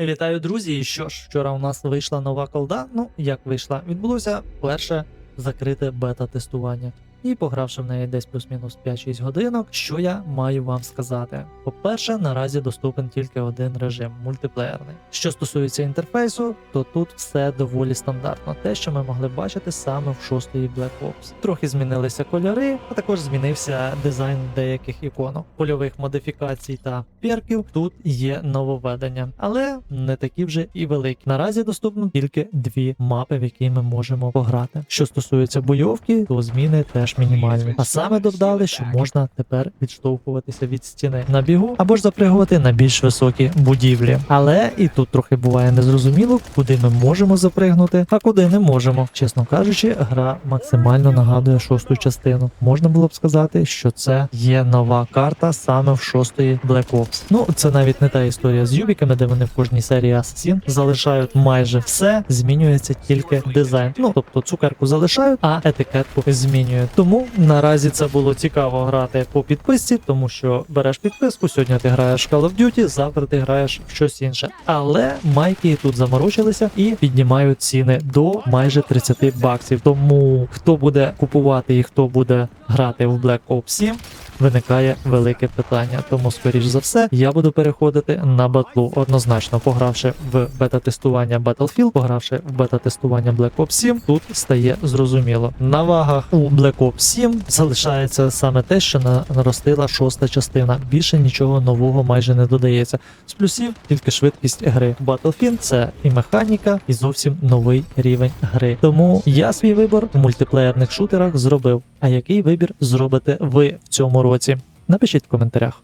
Вітаю, друзі! Що ж, вчора у нас вийшла нова колда. Ну, як вийшла? Відбулося перше закрите бета-тестування. І погравши в неї десь плюс-мінус 5-6 годинок, що я маю вам сказати? По-перше, наразі доступен тільки один режим мультиплеєрний. Що стосується інтерфейсу, то тут все доволі стандартно, те, що ми могли бачити саме в шостої Black Ops. Трохи змінилися кольори, а також змінився дизайн деяких іконок, польових модифікацій та перків. Тут є нововведення, але не такі вже і великі. Наразі доступно тільки дві мапи, в які ми можемо пограти. Що стосується бойовки, то зміни теж мінімальні. А саме додали, що можна тепер відштовхуватися від стіни на бігу або ж запригувати на більш високі будівлі. Але і тут трохи буває незрозуміло, куди ми можемо запригнути, а куди не можемо. Чесно кажучи, гра максимально нагадує шосту частину. Можна було б сказати, що це є нова карта саме в шостої Black Ops. Ну це навіть не та історія з юбіками, де вони в кожній серії Assassin залишають майже все, змінюється тільки дизайн. Ну тобто цукерку залишають, а етикетку змінюють. Тому наразі це було цікаво грати по підписці, тому що береш підписку. Сьогодні ти граєш в Call of Duty, завтра ти граєш в щось інше. Але майки тут заморочилися і піднімають ціни до майже 30 баксів. Тому хто буде купувати і хто буде грати в Black Ops 7, виникає велике питання. Тому, скоріш за все, я буду переходити на батлу. Однозначно, погравши в бета-тестування Battlefield, погравши в бета-тестування Black Ops 7, тут стає зрозуміло. На вагах у Black Ops 7 залишається саме те, що наростила шоста частина. Більше нічого нового майже не додається. З плюсів тільки швидкість гри. Battlefield — це і механіка, і зовсім новий рівень гри. Тому я свій вибір в мультиплеєрних шутерах зробив. А який вибір зробите ви в цьому році? Напишіть в коментарях.